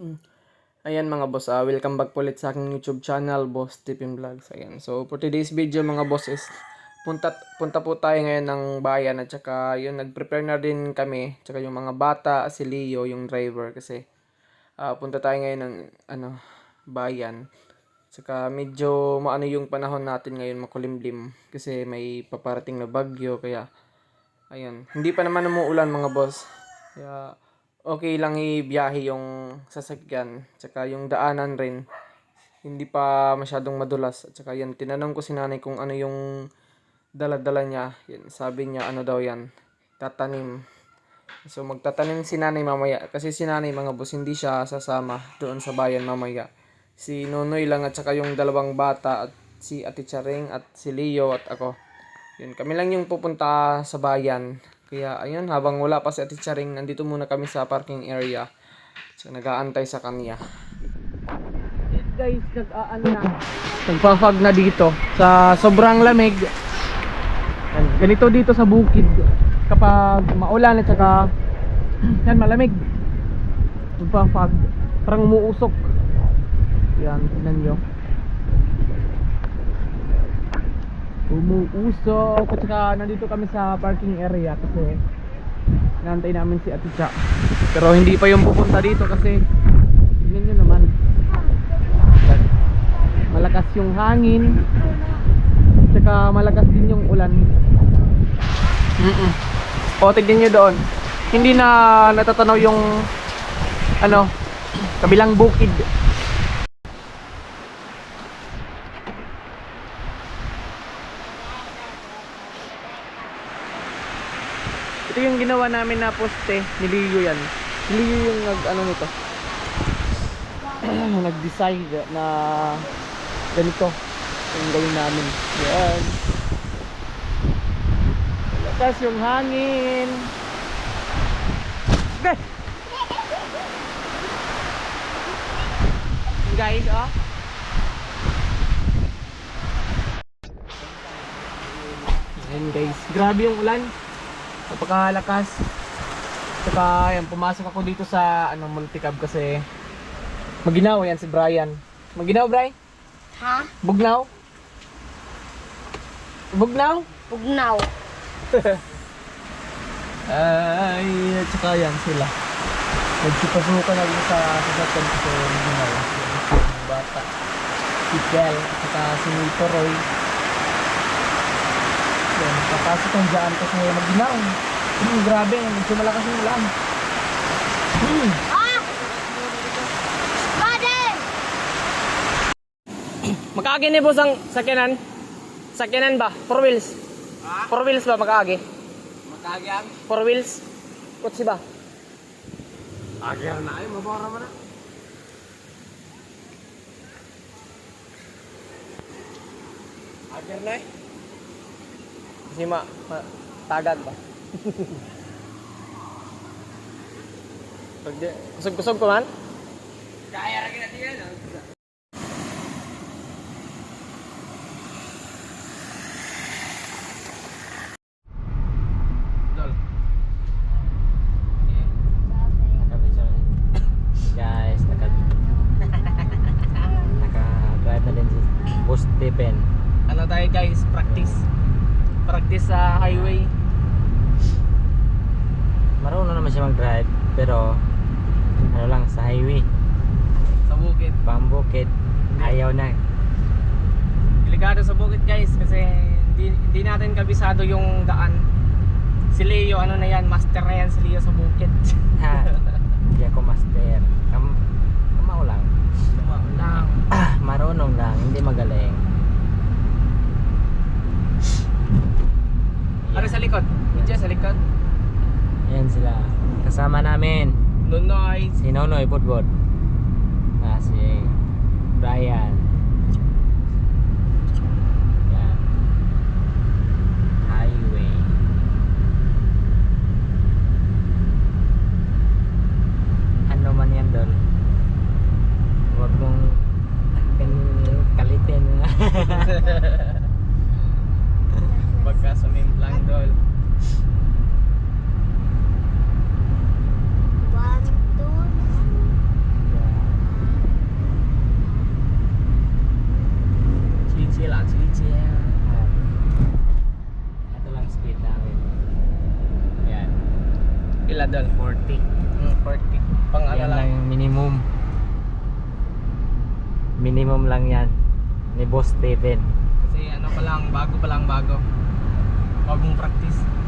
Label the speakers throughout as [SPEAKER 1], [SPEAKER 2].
[SPEAKER 1] Mm. Ayan mga boss, ah, welcome back ulit sa aking YouTube channel, Boss Tipin Vlogs. Ayan. So for today's video mga boss is punta punta po tayo ngayon ng bayan at saka yun nag-prepare na din kami, tsaka yung mga bata, si Leo, yung driver kasi ah, punta tayo ngayon ng ano bayan. Saka medyo maano yung panahon natin ngayon makulimlim kasi may paparating na bagyo kaya ayun, hindi pa naman umuulan mga boss. Kaya okay lang ibiyahe yung sasakyan. Tsaka yung daanan rin. Hindi pa masyadong madulas. At saka yan, tinanong ko si nanay kung ano yung dala-dala niya. Yan, sabi niya ano daw yan. Tatanim. So magtatanim si nanay mamaya. Kasi si nanay mga boss, hindi siya sasama doon sa bayan mamaya. Si Nonoy lang at saka yung dalawang bata at si Ate Charing at si Leo at ako. Yun, kami lang yung pupunta sa bayan. Kaya ayun, habang wala pa si Ate Charing, nandito muna kami sa parking area. So nag-aantay sa kanya. guys, nag-aan na. Nagpa-fog na dito sa sobrang lamig. Yan, ganito dito sa bukid kapag maulan at saka yan malamig. Nagpa-fog. Parang umuusok. Yan, tignan nyo. Umuusok at saka nandito kami sa parking area kasi nantay namin si Ate Cha. Pero hindi pa yung pupunta dito kasi tingnan nyo naman. Malakas yung hangin. At saka malakas din yung ulan. Mm -mm. o tignan nyo doon. Hindi na natatanaw yung ano kabilang bukid Ito yung ginawa namin na poste ni Leo yan. Si Leo yung nag ano nito. Nag-decide na ganito yung gawin namin. Yan. Lakas yung hangin. Okay. Guys, oh. Ayan guys, grabe yung ulan napakalakas saka yan pumasok ako dito sa ano multicab kasi maginaw yan si Brian. Maginaw Brian
[SPEAKER 2] Ha?
[SPEAKER 1] bugnaw? Bugnaw?
[SPEAKER 2] Pugnaw.
[SPEAKER 1] ay at saka yan sila. Nagsipasukan na sa sasakyan kasi maginaw yung bata si Kel at saka si Nito Roy ang dyan kasi maginaw Hmm, grabe, medyo malakas yung ulan. Hmm.
[SPEAKER 2] Ah! Buddy!
[SPEAKER 1] Makaagi ni boss ang sakyanan? Sakyanan ba? Four wheels? Four wheels ba makaagi?
[SPEAKER 3] Makagi ang
[SPEAKER 1] Four wheels? Kutsi ba?
[SPEAKER 3] agyar na ay mabara mo na.
[SPEAKER 1] Agar na eh. Kasi ma, ma tagad ba? Pag di, kusog-kusog ko man?
[SPEAKER 3] Kaya ra gina diyan. Dol.
[SPEAKER 4] Guys, naka naka-drive na din si Boss Stephen.
[SPEAKER 1] Ano tayo guys? Practice. Practice sa highway.
[SPEAKER 4] Marunong naman siya mag-drive, pero ano lang sa highway,
[SPEAKER 1] Sa bukid.
[SPEAKER 4] pambukid, ayaw na.
[SPEAKER 1] Delikado sa bukid guys kasi hindi, hindi natin kabisado yung daan. Si Leo, ano na yan, master na yan si Leo sa bukid.
[SPEAKER 4] Ha, hindi ako master. Kam kamao lang.
[SPEAKER 1] lang.
[SPEAKER 4] Ah, marunong lang, hindi magaling.
[SPEAKER 1] Ano sa likod? Medyo sa likod.
[SPEAKER 4] Ayan sila. Kasama namin
[SPEAKER 1] Nunoy.
[SPEAKER 4] si Nonoy Budbud. Ah, si Brian. Yan. Highway. Ano man yan doon? Huwag mong kalitin.
[SPEAKER 1] nila doon?
[SPEAKER 4] 40.
[SPEAKER 1] Mm, 40. Pang ano lang.
[SPEAKER 4] lang yung minimum. Minimum lang yan. Ni Boss Steven.
[SPEAKER 1] Kasi ano pa lang, bago pa lang bago. Bagong practice.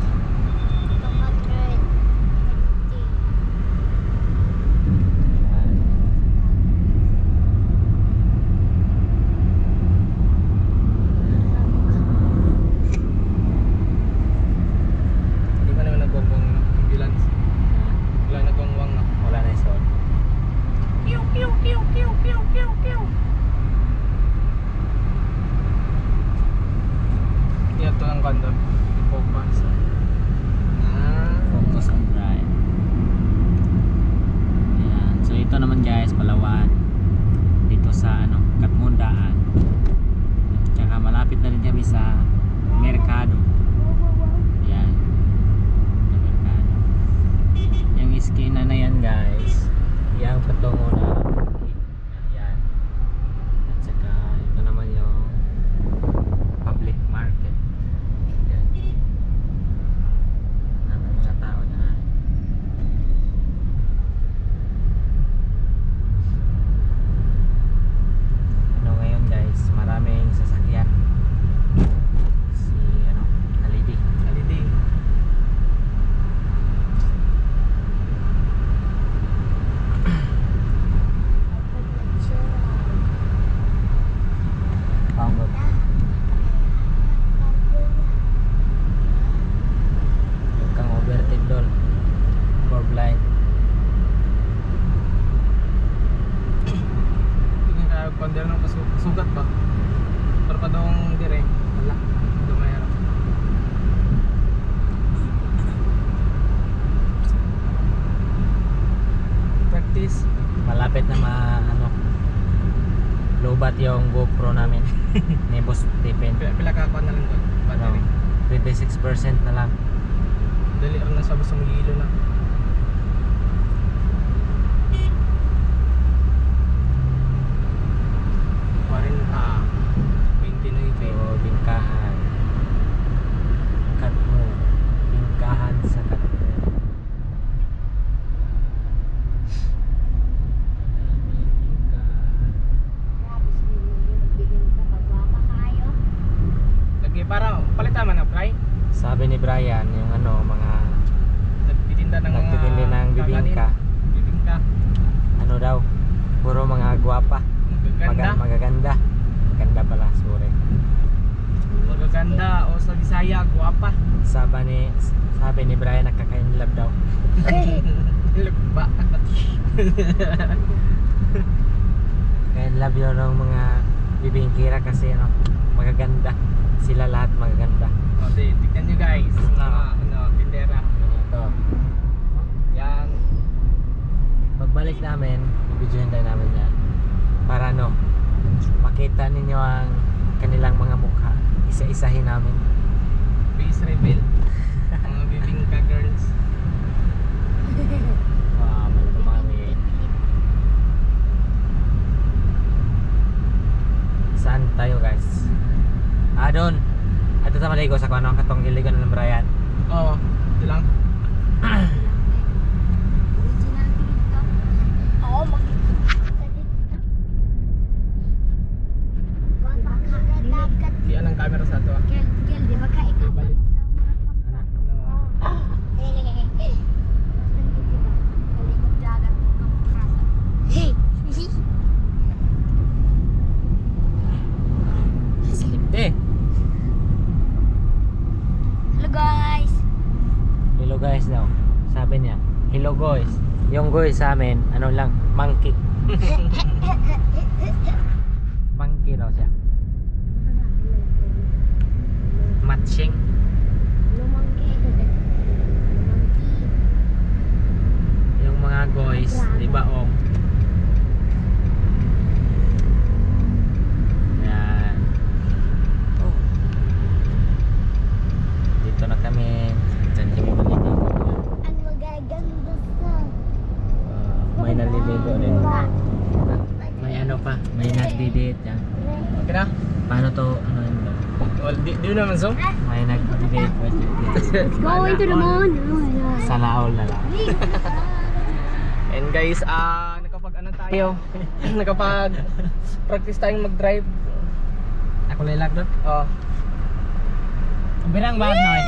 [SPEAKER 4] Malapit na ma ano lobat yung GoPro namin ni Boss Stephen
[SPEAKER 1] Pila, pila ka na lang doon. Battery.
[SPEAKER 4] ano, 26% na lang
[SPEAKER 1] Dali rin na sa magilo na. Parinta. 29
[SPEAKER 4] So, bingkahan. Cut mo. Bingkahan sa cut mo. Bingkahan.
[SPEAKER 1] Lagi para palitan man na fry.
[SPEAKER 4] Sabi ni Brian, yung ano, mga
[SPEAKER 1] Nagtitinda ng mga
[SPEAKER 4] nagtitindi ng bibingka.
[SPEAKER 1] Bibingka.
[SPEAKER 4] Ano daw? Puro mga gwapa.
[SPEAKER 1] Magaganda.
[SPEAKER 4] Maga- magaganda. Maganda pala, sorry.
[SPEAKER 1] Magaganda o sa Bisaya, guwapa.
[SPEAKER 4] Sabi ni, sabi ni Brian, nakakainlove daw.
[SPEAKER 1] Lugba.
[SPEAKER 4] Kainlove yun ng mga bibingkira kasi ano, magaganda. Sila lahat magaganda.
[SPEAKER 1] O, di, tignan nyo guys. Mga,
[SPEAKER 4] Ah.
[SPEAKER 1] ano, tindera.
[SPEAKER 4] Ito.
[SPEAKER 1] Yan.
[SPEAKER 4] Pagbalik namin, bibidyohin tayo namin yan. Para no, makita ninyo ang kanilang mga mukha. Isa-isahin namin.
[SPEAKER 1] Face reveal. mga bibingka girls.
[SPEAKER 4] Wow, malamangin. Saan tayo guys? Ah, doon. Ato sa maligo sa kano, katong iligan ng Brian.
[SPEAKER 1] Oo. Ito lang.
[SPEAKER 2] Oo, makikita dito. Dagat.
[SPEAKER 1] Di anong camera sa ato. ah.
[SPEAKER 2] Kel, kel, di ba ka ikaw?
[SPEAKER 1] Balik.
[SPEAKER 2] Oh.
[SPEAKER 1] Ano,
[SPEAKER 2] Hey!
[SPEAKER 4] Eh,
[SPEAKER 2] Hello guys!
[SPEAKER 4] hello guys daw. Sabi niya, hello guys. Yung guys sa amin, ano lang, monkey. monkey daw siya. Matching. Yung mga guys, di ba oh. Yan. Oh. Dito na kami. Diyan kami maligo.
[SPEAKER 2] Ang magaganda sa...
[SPEAKER 4] Uh, may naliligo din. May ano pa, may nagdi-date yan.
[SPEAKER 1] Okay na?
[SPEAKER 4] Paano to, ano yun?
[SPEAKER 1] Well, di, naman so.
[SPEAKER 4] May nag-date budget dito.
[SPEAKER 2] Going to the moon.
[SPEAKER 4] Sana all na lang.
[SPEAKER 1] And guys, ah nakapag ano tayo? nakapag practice tayong mag-drive.
[SPEAKER 4] Ako lilag doon.
[SPEAKER 1] Oh.
[SPEAKER 4] Birang ba, Noy?